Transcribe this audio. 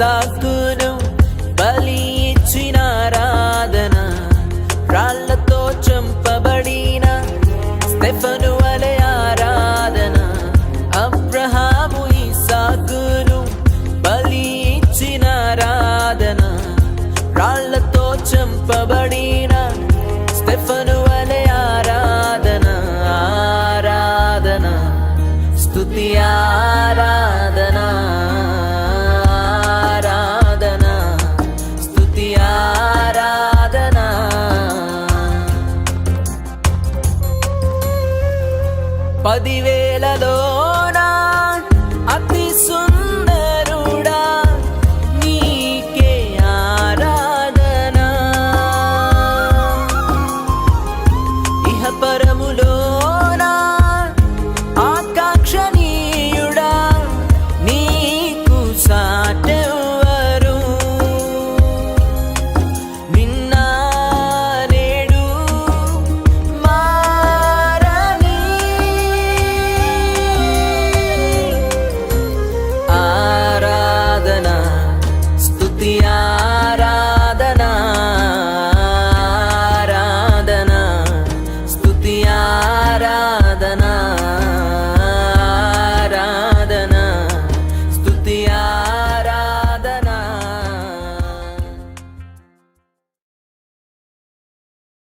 సాకును బలి ఇచ్చిన ఆరాధన. రాళ్ళతో చంపబడిన స్టెఫను వలె ఆరాధన. అబ్రహాము ఈ సాకును బలి ఇచ్చిన ఆరాధన. రాళ్ళతో చంపబడిన పదివేలలోనా అతి సుందరుడా నీకే ఆరాధన. ఇహ పరములో